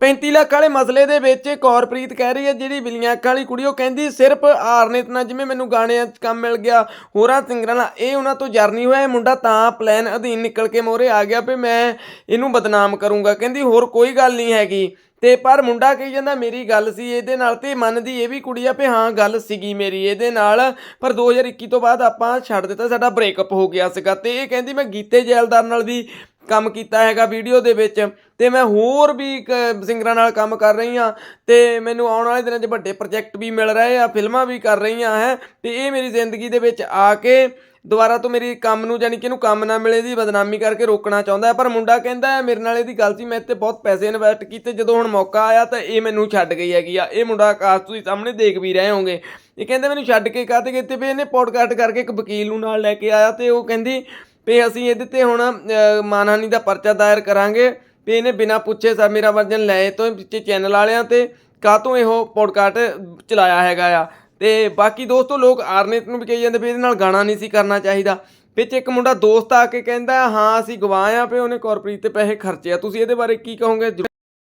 35 ਲੱਖ ਵਾਲੇ ਮਸਲੇ ਦੇ ਵਿੱਚ ਕੌਰਪ੍ਰੀਤ ਕਹਿ ਰਹੀ ਹੈ, ਜਿਹੜੀ ਬਿਲੀਆਂ ਅੱਖਾਂ ਵਾਲੀ ਕੁੜੀ, ਉਹ ਕਹਿੰਦੀ ਸਿਰਫ ਆਰਨਿਤ ਨਾਲ ਜਿਵੇਂ ਮੈਨੂੰ ਗਾਣਿਆਂ 'ਚ ਕੰਮ ਮਿਲ ਗਿਆ, ਹੋਰਾਂ ਸਿੰਗਰਾਂ ਨਾਲ, ਇਹ ਉਹਨਾਂ ਤੋਂ ਜਰਨੀ ਹੋਇਆ, ਇਹ ਮੁੰਡਾ ਤਾਂ ਪਲਾਨ ਅਧੀਨ ਨਿਕਲ ਕੇ ਮੋਰੇ ਆ ਗਿਆ ਵੀ ਮੈਂ ਇਹਨੂੰ ਬਦਨਾਮ ਕਰੂੰਗਾ। ਕਹਿੰਦੀ ਹੋਰ ਕੋਈ ਗੱਲ ਨਹੀਂ ਹੈਗੀ। ਤੇ ਪਰ ਮੁੰਡਾ ਕਹੀ ਜਾਂਦਾ, ਮੇਰੀ ਗੱਲ ਸੀ ਇਹਦੇ ਨਾਲ ਤੇ ਮੰਨਦੀ ਇਹ ਵੀ ਕੁੜੀ ਆ ਵੀ ਹਾਂ, ਗੱਲ ਸੀਗੀ ਮੇਰੀ ਇਹਦੇ ਨਾਲ, ਪਰ 2021 ਤੋਂ ਬਾਅਦ ਆਪਾਂ ਛੱਡ ਦਿੱਤਾ, ਸਾਡਾ ਬ੍ਰੇਕਅਪ ਹੋ ਗਿਆ ਸੀਗਾ। ਤੇ ਇਹ ਕਹਿੰਦੀ, ਮੈਂ ਗੀਤੇ ਜੈਲਦਾਰ ਨਾਲ ਵੀ ਕੰਮ ਕੀਤਾ ਹੈਗਾ ਵੀਡੀਓ ਦੇ ਵਿੱਚ ਤੇ ਮੈਂ ਹੋਰ ਵੀ ਕ- ਸਿੰਗਰਾਂ ਨਾਲ ਕੰਮ ਕਰ ਰਹੀ ਹਾਂ ਤੇ ਮੈਨੂੰ ਆਉਣ ਵਾਲੇ ਦਿਨਾਂ 'ਚ ਵੱਡੇ ਪ੍ਰੋਜੈਕਟ ਵੀ ਮਿਲ ਰਹੇ ਆ, ਫਿਲਮਾਂ ਵੀ ਕਰ ਰਹੀਆਂ ਹੈ ਤੇ ਇਹ ਮੇਰੀ ਜ਼ਿੰਦਗੀ ਦੇ ਵਿੱਚ ਆ ਕੇ ਦੁਬਾਰਾ ਤੋਂ ਮੇਰੀ ਕੰਮ ਨੂੰ ਜਾਨੀ ਕਿ ਇਹਨੂੰ ਕੰਮ ਨਾ ਮਿਲੇ ਦੀ ਬਦਨਾਮੀ ਕਰਕੇ ਰੋਕਣਾ ਚਾਹੁੰਦਾ ਪਰ ਮੁੰਡਾ ਕਹਿੰਦਾ ਹੈ, ਮੇਰੇ ਨਾਲ ਇਹਦੀ ਗਲਤੀ ਮੈਂ ਤੇ ਬਹੁਤ ਪੈਸੇ ਇਨਵੈਸਟ ਕੀਤੇ, ਜਦੋਂ ਹੁਣ ਮੌਕਾ ਆਇਆ ਤਾਂ ਇਹ ਮੈਨੂੰ ਛੱਡ ਗਈ ਹੈਗੀ ਆ। ਇਹ ਮੁੰਡਾ ਆਕਾਸ਼ ਤੁਸੀਂ ਸਾਹਮਣੇ ਦੇਖ ਵੀ ਰਹੇ ਹੋਗੇ ਇਹ ਕਹਿੰਦੇ ਮੈਨੂੰ ਛੱਡ ਕੇ ਕਾਹਤੇ ਗਏ? ਤੇ ਵੀ ਇਹਨੇ ਪੋਡਕਾਸਟ ਕਰਕੇ ਇੱਕ ਵਕੀਲ ਨੂੰ ਨਾਲ ਲੈ ਕੇ ਆਇਆ ਤੇ ਉਹ ਕਹਿੰਦੀ ਵੀ ਅਸੀਂ ਇਹਦੇ ਤੇ ਹੁਣ ਮਾਨਹਾਨੀ ਦਾ ਪਰਚਾ ਦਾਇਰ ਕਰਾਂਗੇ ਵੀ ਇਹਨੇ ਬਿਨਾਂ ਪੁੱਛੇ ਸਾ ਮੇਰਾ ਵਰਜਨ ਲਏ ਤੋਂ ਪਿੱਛੇ ਚੈਨਲ ਵਾਲਿਆਂ ਤੇ ਕਾਹਤੋਂ ਇਹੋ ਪੋਡਕਾਸਟ ਚਲਾਇਆ ਹੈਗਾ ਆ। ਤੇ ਬਾਕੀ ਦੋਸਤੋ, ਲੋਕ ਆਰਨੇਤ ਨੂੰ ਵੀ ਕਹੀ ਜਾਂਦੇ ਵੀ ਇਹਦੇ ਨਾਲ ਗਾਣਾ ਨਹੀਂ ਸੀ ਕਰਨਾ ਚਾਹੀਦਾ। ਵਿੱਚ ਇੱਕ ਮੁੰਡਾ ਦੋਸਤ ਆ ਕੇ ਕਹਿੰਦਾ, ਹਾਂ, ਅਸੀਂ ਗਵਾਹ ਆ, ਵੀ ਉਹਨੇ ਕਾਰਪੋਰੇਟ ਤੇ ਪੈਸੇ ਖਰਚੇ ਆ। ਤੁਸੀਂ ਇਹਦੇ ਬਾਰੇ ਕੀ ਕਹੋਗੇ?